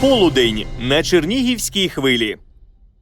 Полудень на Чернігівській хвилі.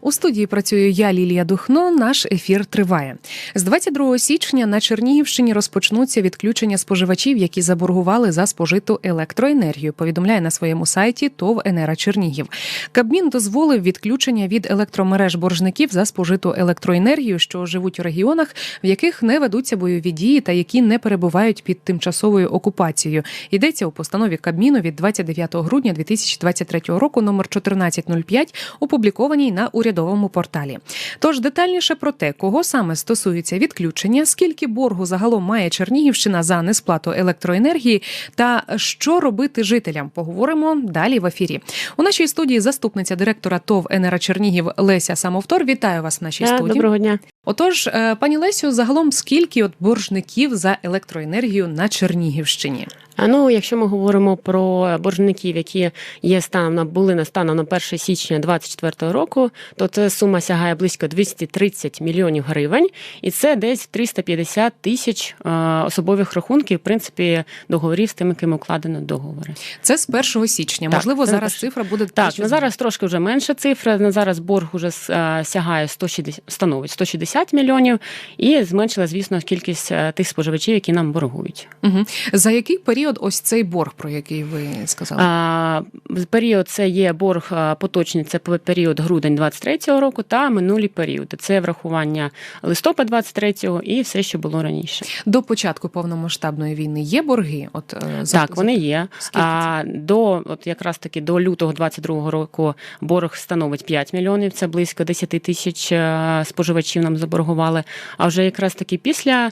У студії працюю я, Лілія Духно. Наш ефір триває. З 22 січня на Чернігівщині розпочнуться відключення споживачів, які заборгували за спожиту електроенергію. Повідомляє на своєму сайті ТОВ Енера Чернігів. Кабмін дозволив відключення від електромереж боржників за спожиту електроенергію, що живуть у регіонах, в яких не ведуться бойові дії та які не перебувають під тимчасовою окупацією. Йдеться у постанові Кабміну від 29 грудня 2023 року, номер 1405, опублікованій на урядовому порталі. Тож детальніше про те, кого саме стосується відключення, скільки боргу загалом має Чернігівщина за несплату електроенергії, та що робити жителям, поговоримо далі в ефірі. У нашій студії заступниця директора ТОВ Енера Чернігів Леся Самовтор. Вітаю вас в нашій Да, студії. Доброго дня. Отож, е, пані Лесю, загалом скільки от боржників за електроенергію на Чернігівщині? А ну, якщо ми говоримо про боржників, які є станом на були на станом на 1 січня 2024 року, то це сума сягає близько 230 мільйонів гривень, і це десь 350 тисяч е, особових рахунків, в принципі, договорів з тими, ким укладено договори. Це з 1 січня. Так, Можливо, зараз перше. цифра буде Так, на зараз трошки вже менша цифра. На зараз борг уже е, сягає 160, становить 160 мільйонів, і зменшила, звісно, кількість е, тих споживачів, які нам боргують. Угу. За який період ось цей борг, про який ви сказали? А, період це є борг поточний, це період грудень 23-го року та минулі періоди. Це врахування листопад 23-го і все, що було раніше. До початку повномасштабної війни є борги? От е, за так, вони є. А до от якраз таки до лютого 22-го року борг становить 5 мільйонів. Це близько 10 тисяч е, споживачів нам заборгували. А вже якраз таки після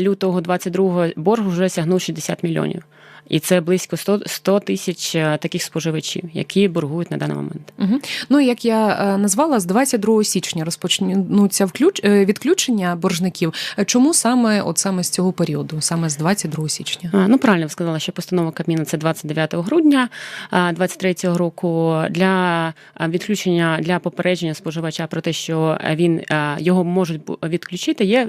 лютого 22-го борг вже сягнув 60 мільйонів. І це близько 100 100 тисяч е, таких споживачів, які боргують на даний момент. Угу. Ну як я е, назвала, з 22 січня розпочнуться включ... е, відключення боржників. Чому саме от саме з цього періоду, саме з 22 січня? А, Ну, правильно ви сказала, що постанова Кабміну це 29 грудня 23 року для відключення для попередження споживача про те, що він його можуть відключити. Є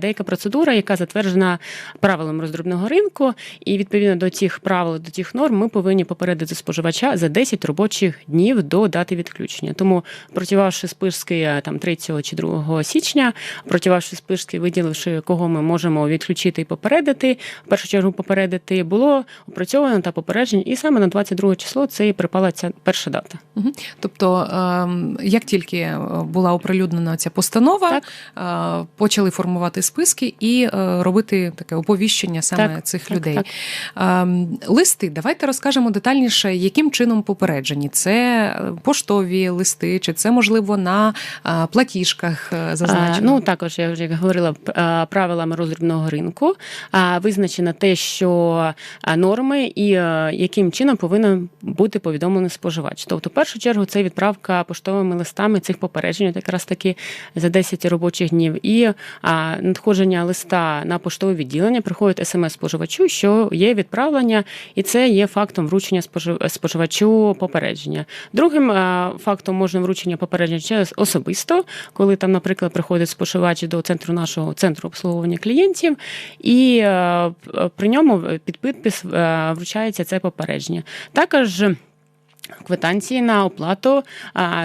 деяка процедура, яка затверджена правилами роздрібного ринку, і відповідно до цих правил, до цих норм, ми повинні попередити споживача за 10 робочих днів до дати відключення. Тому противавши списки е, там 3 чи 2 січня, противавши списки, виділивши кого ми можемо відключити і попередити, в першу чергу попередити, було опрацьовано та попередження, і саме на 22 число це і припала ця перша дата. Угу. Тобто, ем, як тільки е, була оприлюднена ця постанова, Так. е, почали формувати списки і робити таке оповіщення саме Так, цих так, людей. так. Ем, Листи, давайте розкажемо детальніше, яким чином попереджені. Це е, поштові листи, чи це можливо на е, платіжках е, зазначено? Ну також я вже говорила правилами роздрібного ринку. Визначено те, що норми і яким чином повинен бути повідомлений споживач. Тобто, в першу чергу, це відправка поштовими листами цих попереджень, якраз таки за 10 робочих днів, і надходження листа на поштове відділення приходить смс споживачу, що є відправлення, і це є фактом вручення спожив- споживачу попередження. Другим фактом можна вручення попередження через особисто, коли там, наприклад, приходить споживач до центру нашого центру обслуговування клієнтів, і е, при ньому під підпис е, вручається це попередження. Також. Квитанції на оплату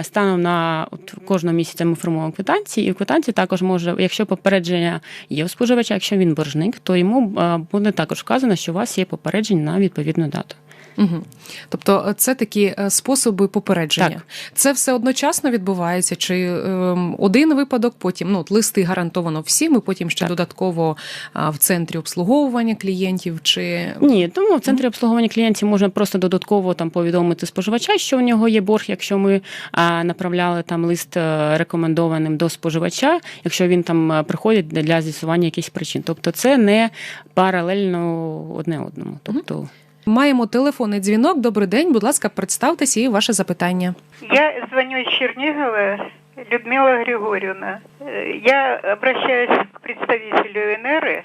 станом на от кожного місяця ми формуємо квитанції, і в квитанції також може, якщо попередження є у споживача, якщо він боржник, то йому буде також вказано, що у вас є попередження на відповідну дату. Угу. Тобто, е, це такі е, способи попередження. Так. Це все одночасно відбувається, чи ем, один випадок, потім ну, листи гарантовано всім, і потім ще Так. додатково а, в центрі обслуговування клієнтів, чи Ні, тому в центрі обслуговування клієнтів можна просто додатково там повідомити споживача, що у нього є борг, якщо ми а, направляли там лист е, рекомендованим до споживача, якщо він там приходить для з'ясування якихось причин. Тобто це не паралельно одне одному. Тобто маємо телефонний дзвінок. Добрий день, будь ласка, представтеся і ваше запитання. Я звоню из Чернигова, Людмила Григорьевна. Э, Я обращаюсь к представителю НР.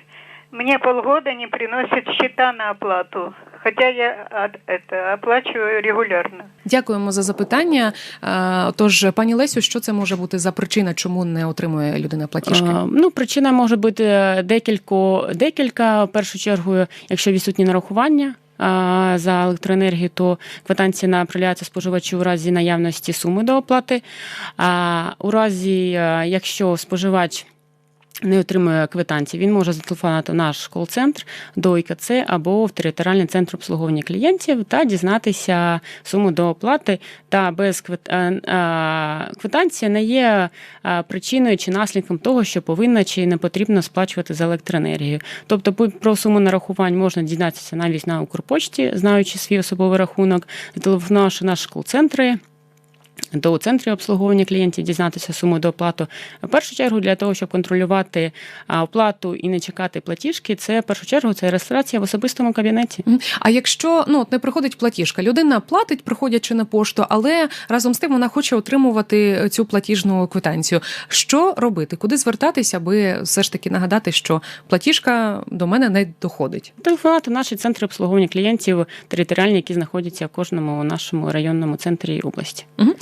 Мне полгода не приносят счета на оплату, хотя я это оплачиваю регулярно. Дякуємо за запитання. Е, Тож, пані Лесю, що це може бути за причина, чому не отримує людина платіжки? Е, Ну, причина може бути декілька, декілька. В першу чергу, якщо відсутні нарахування. За електроенергію, то квитанція направляється споживачу у разі наявності суми до оплати. А у разі, якщо споживач не отримує квитанції, він може зателефонувати наш кол-центр до ІКЦ або в територіальний центр обслуговування клієнтів та дізнатися суму до оплати. Та без е, е, квитанція не є е, причиною чи наслідком того, що повинна чи не потрібно сплачувати за електроенергію. Тобто про суму нарахувань можна дізнатися навіть на Укрпочті, знаючи свій особовий рахунок, зателефонувавши наші кол-центри до центрів обслуговування клієнтів дізнатися суму до оплату. В першу чергу для того, щоб контролювати оплату і не чекати платіжки, це в першу чергу це реєстрація в особистому кабінеті. А якщо ну от не приходить платіжка, людина платить, приходячи на пошту, але разом з тим вона хоче отримувати цю платіжну квитанцію. Що робити? Куди звертатися, аби все ж таки нагадати, що платіжка до мене не доходить? Телефонувати в наші центри обслуговування клієнтів територіальні, які знаходяться в кожному нашому районному центрі області. М,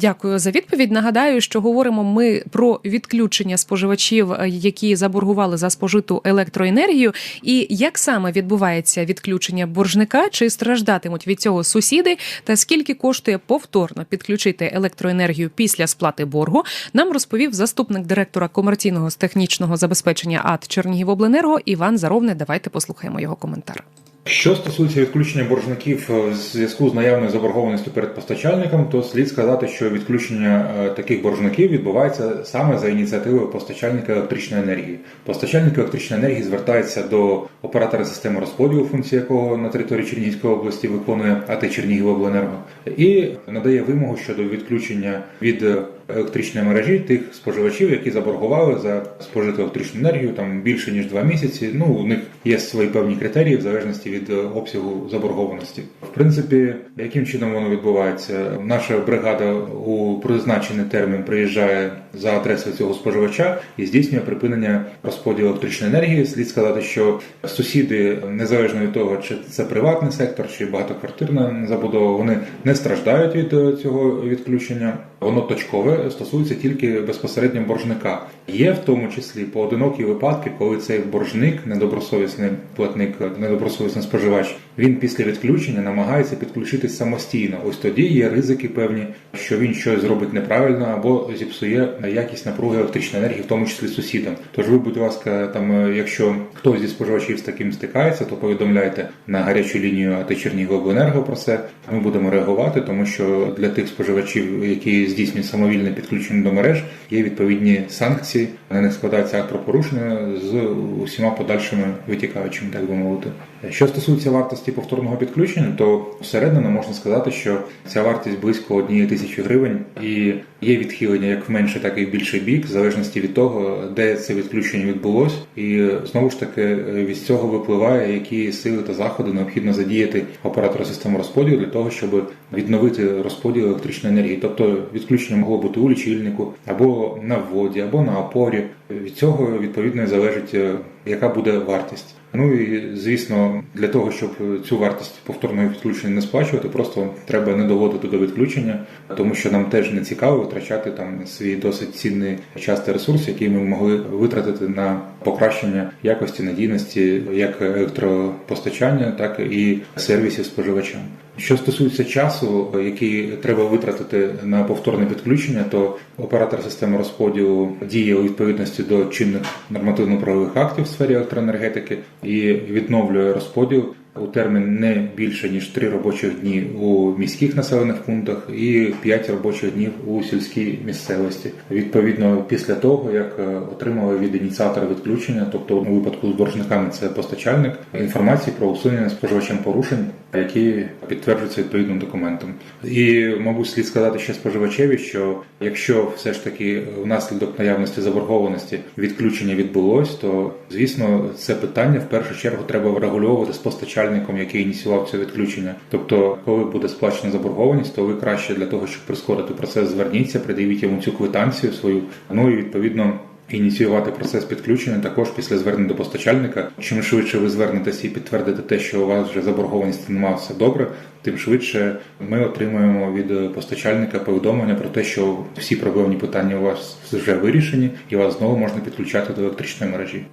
Дякую за відповідь. Нагадаю, що говоримо ми про відключення споживачів, е, які заборгували за спожиту електроенергію, і як саме відбувається відключення боржника, чи страждатимуть від цього сусіди, та скільки коштує повторно підключити електроенергію після сплати боргу, нам розповів заступник директора комерційного з технічного забезпечення АТ Чернігівобленерго Іван Заровне. Давайте послухаємо його коментар. Що стосується відключення боржників е, в зв'язку з наявною заборгованістю перед постачальником, то слід сказати, що відключення е, таких боржників відбувається саме за ініціативою постачальника електричної енергії. Постачальник електричної енергії звертається до оператора системи розподілу, функції якого на території Чернігівської області виконує АТ Чернігівобленерго, і надає вимогу щодо відключення від е, електричної мережі тих споживачів, які заборгували за спожиту електричну енергію там більше ніж два місяці. Ну у них є свої певні критерії в залежності від е, обсягу заборгованості. В принципі, яким чином воно відбувається? Наша бригада у призначений термін приїжджає за адресою цього споживача і здійснює припинення розподілу електричної енергії. Слід сказати, що сусіди, незалежно від того, чи це приватний сектор, чи багатоквартирна забудова, вони не страждають від е, цього відключення. Воно точкове стосується тільки безпосередньо боржника. Є в тому числі поодинокі випадки, коли цей боржник, недобросовісний платник, недобросовісний споживач, він після відключення намагається підключитись самостійно. Ось тоді є ризики певні, що він щось зробить неправильно або зіпсує якість напруги електричної енергії, в тому числі сусідам. Тож ви, будь ласка, там, якщо хтось зі споживачів з таким стикається, то повідомляйте на гарячу лінію АТ Чернігівобленерго про це. Ми будемо реагувати, тому що для тих споживачів, які здійснюють самовільне підключення до мереж, є відповідні санкції. На них складається акт про порушення з усіма подальшими витікаючими, так би мовити. Що стосується вартості повторного підключення, то всередину можна сказати, що ця вартість близько однієї тисячі гривень, і є відхилення як в менший, так і в більший бік, в залежності від того, де це відключення відбулось, і знову ж таки від цього випливає, які сили та заходи необхідно задіяти оператора системи розподілу для того, щоб відновити розподіл електричної енергії. Тобто відключення могло бути у лічильнику або на вводі, або на опорі. Від цього відповідно залежить, е, яка буде вартість. Ну і звісно, для того, щоб цю вартість повторного відключення не сплачувати, просто треба не доводити до відключення, тому що нам теж не цікаво витрачати там свій досить цінний час та ресурс, який ми могли витратити на покращення якості надійності як електропостачання, так і сервісів споживачам. Що стосується часу, який треба витратити на повторне підключення, то оператор системи розподілу діє у відповідності до чинних нормативно-правових актів в сфері електроенергетики і відновлює розподіл у термін не більше ніж 3 робочих дні у міських населених пунктах і 5 робочих днів у сільській місцевості. Відповідно, після того як е, отримали від ініціатора відключення, тобто у випадку з боржниками це постачальник, інформації про усунення споживачем порушень, які підтверджуються відповідним документом. І мабуть, слід сказати ще споживачеві, що якщо все ж таки внаслідок наявності заборгованості відключення відбулось, то звісно це питання в першу чергу треба врегульовувати з постачальником, який ініціював це відключення. Тобто, коли буде сплачена заборгованість, то ви краще для того, щоб прискорити процес, зверніться, придивіть йому цю квитанцію свою. Ну і відповідно. Ініціювати процес підключення також після звернення до постачальника. Чим швидше ви звернетеся і підтвердите те, що у вас вже заборгованість немає все добре, тим швидше ми отримуємо від постачальника повідомлення про те, що всі проблемні питання у вас вже вирішені, і вас знову можна підключати до електричної мережі.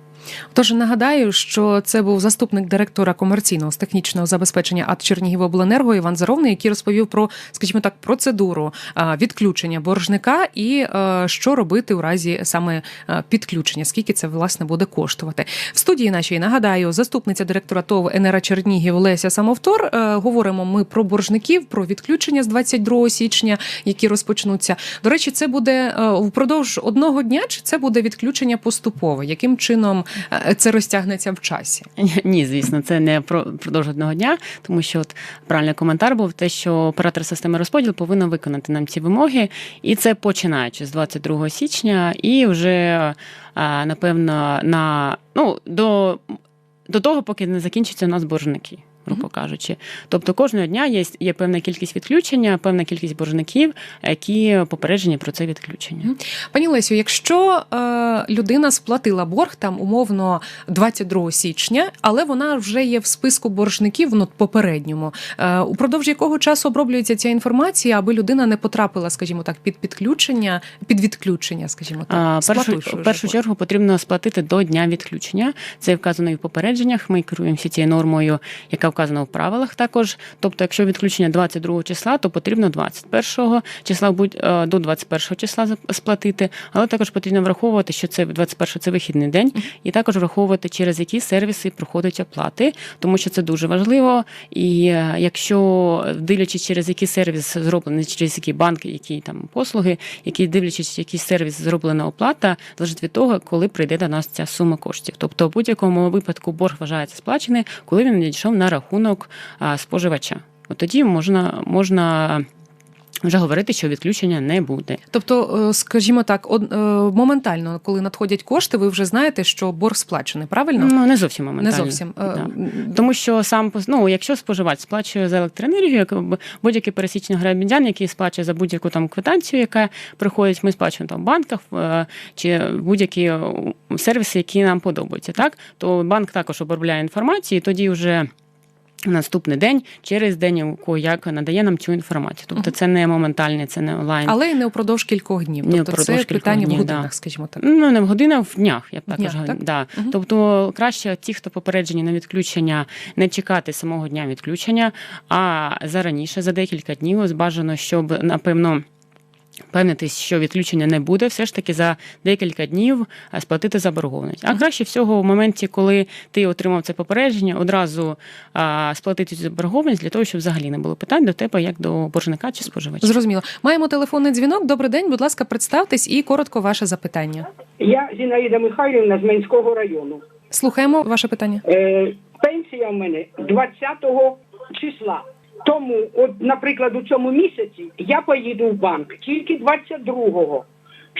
Тож нагадаю, що це був заступник директора комерційного з технічного забезпечення АТ Чернігівобленерго Іван Заровний, який розповів про, скажімо так, процедуру відключення боржника і е, що робити у разі саме е, підключення, скільки це власне буде коштувати. В студії нашій нагадаю, заступниця директора ТОВ НРА Чернігів Леся Самовтор. Е, Говоримо ми про боржників, про відключення з 22 січня, які розпочнуться. До речі, це буде впродовж одного дня, чи це буде відключення поступове? Яким чином це розтягнеться в часі? Ні, звісно, це не про продовж одного дня, тому що от правильний коментар був те, що оператор системи розподілу повинен виконати нам ці вимоги, і це починаючи з 22 січня, і вже напевно на ну до, до того, поки не закінчаться у нас боржники. Грубо кажучи, тобто кожного дня є, є певна кількість відключення, певна кількість боржників, які попереджені про це відключення. Пані Лесю, якщо е, людина сплатила борг там умовно 22 січня, але вона вже є в списку боржників ну, попередньому, е, упродовж якого часу оброблюється ця інформація, аби людина не потрапила, скажімо так, під підключення, під відключення, скажімо так, першу, в вже першу чергу потрібно сплатити до дня відключення. Це вказано і в попередженнях. Ми керуємося цією нормою, яка вказана в правилах також. Тобто, якщо відключення 22 числа, то потрібно 21 числа будь е, до 21 числа сплатити. Але також потрібно враховувати, що це 21 це вихідний день, і також враховувати, через які сервіси проходять оплати, тому що це дуже важливо. І е, якщо дивлячись, через який сервіс зроблений, через які банки, які там послуги, які дивлячись, який сервіс зроблена оплата, залежить від того, коли прийде до нас ця сума коштів. Тобто, в будь-якому випадку борг вважається сплачений, коли він надійшов на рахунок а, споживача. От тоді можна, можна вже говорити, що відключення не буде. Тобто, е, скажімо так, од- е, моментально, коли надходять кошти, ви вже знаєте, що борг сплачений, правильно? Ну не зовсім Не моментально. зовсім. Е, Да. Тому що сам ну, якщо споживач сплачує за електроенергію, будь-який пересічний громадян, який сплачує за будь-яку там квитанцію, яка приходить, ми сплачуємо там в банках е, чи будь-які е, сервіси, які нам подобаються, так то банк також обробляє інформацію, і тоді вже. Наступний день через день як надає нам цю інформацію. Тобто це не моментальне, це не онлайн. Але й не упродовж кількох днів. Не Тобто впродовж це кількох питання в днів, годинах, да. скажімо так. Ну, не в годинах, в днях, я б так Днях, так? Да. Мгм. Тобто краще ті, хто попереджені на відключення, не чекати самого дня відключення, а зараніше, за декілька днів, бажано, щоб, напевно, Певнитись, що відключення не буде, все ж таки за декілька днів е, сплатити заборгованість. А краще всього в моменті, коли ти отримав це попередження, одразу а, сплатити цю заборгованість для того, щоб взагалі не було питань до тебе як до боржника чи споживача. Зрозуміло. Маємо телефонний дзвінок. Добрий день, будь ласка, представтесь і коротко ваше запитання. Я Зінаїда Михайлівна з Менського району. Слухаємо ваше питання. Е, пенсія в мене 20 числа. Тому, от, наприклад, у цьому місяці я поїду в банк тільки 22-го.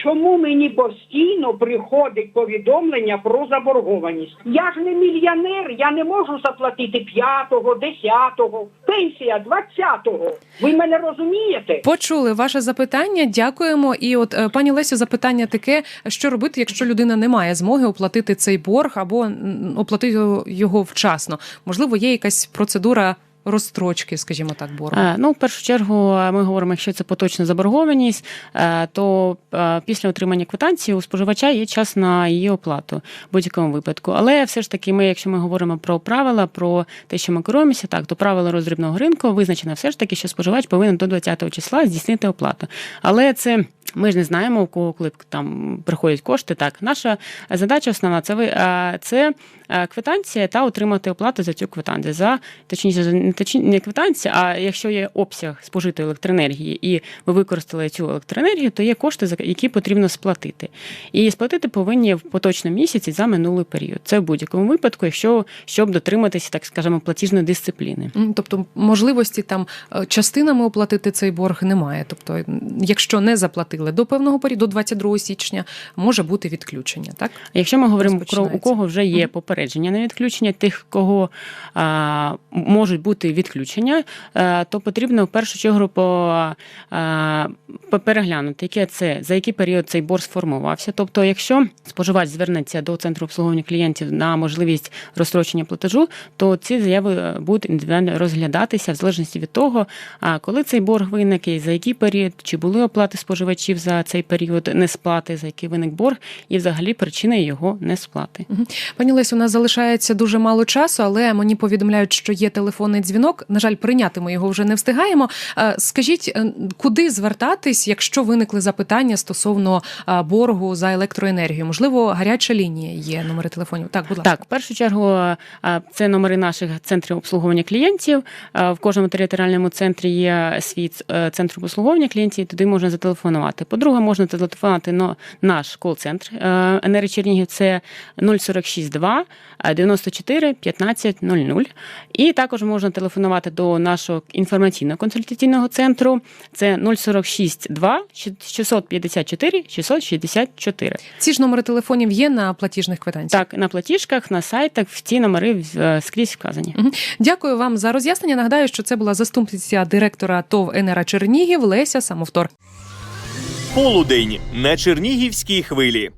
Чому мені постійно приходить повідомлення про заборгованість? Я ж не мільйонер, я не можу заплатити 5-го, 10-го, пенсія 20-го. Ви мене розумієте? Почули ваше запитання. Дякуємо. І от е, пані Лесю, запитання таке: що робити, якщо людина не має змоги оплатити цей борг або оплатити його вчасно? Можливо, є якась процедура розстрочки, скажімо так, боргу. Е, Ну, в першу чергу, е, ми говоримо, якщо це поточна заборгованість, е, то після отримання квитанції у споживача є час на її оплату в будь-якому випадку. Але все ж таки, ми, якщо ми говоримо про правила, про те, що ми керуємося, так то правила роздрібного ринку визначено все ж таки, що споживач повинен до 20 числа здійснити оплату. Але це. Ми ж не знаємо, у кого коли там приходять кошти. Так, наша задача основна це ви це квитанція та отримати оплату за цю квитанцію. За точніше, не не квитанція, а якщо є обсяг спожитої електроенергії, і ви використали цю електроенергію, то є кошти, за які потрібно сплатити. І сплатити повинні в поточному місяці за минулий період. Це в будь-якому випадку, якщо щоб дотриматися, так скажемо, платіжної дисципліни. Тобто можливості там е, частинами оплатити цей борг немає. Тобто, якщо не заплатили до певного періоду, до 22 січня, може бути відключення, так? Якщо ми говоримо про у кого вже є попередження на відключення, тих, кого а, можуть бути відключення, а, то потрібно в першу чергу по, а, переглянути, яке це за який період цей борг сформувався. Тобто, якщо споживач звернеться до центру обслуговування клієнтів на можливість розстрочення платежу, то ці заяви е, будуть індивідуально розглядатися в залежності від того, коли цей борг виник і за який період, чи були оплати споживачів. Споживачів за цей період несплати, за який виник борг, і взагалі причини його несплати. Пані Лесі, у нас залишається дуже мало часу, але мені повідомляють, що є телефонний дзвінок. На жаль, прийняти ми його вже не встигаємо. Е, Скажіть, е, куди звертатись, якщо виникли запитання стосовно е, боргу за електроенергію? Можливо, гаряча лінія є номери телефонів. Так, будь ласка. Так, в першу чергу це номери наших центрів обслуговування клієнтів. В кожному територіальному центрі є свій центр обслуговування клієнтів, туди можна зателефонувати. По-друге, можна зателефонувати на наш кол-центр е, Енери Чернігів. Це 0462 94 15 00. І також можна телефонувати до нашого інформаційно-консультаційного центру. Це 046 2 654 664. Ці ж номери телефонів є на платіжних квитанціях. Так, на платіжках, на сайтах ці номери е, скрізь вказані. Дякую вам за роз'яснення. Нагадаю, що це була заступниця директора ТОВ ЕНЕРА Чернігів Леся Самовтор. Полудень на Чернігівській хвилі.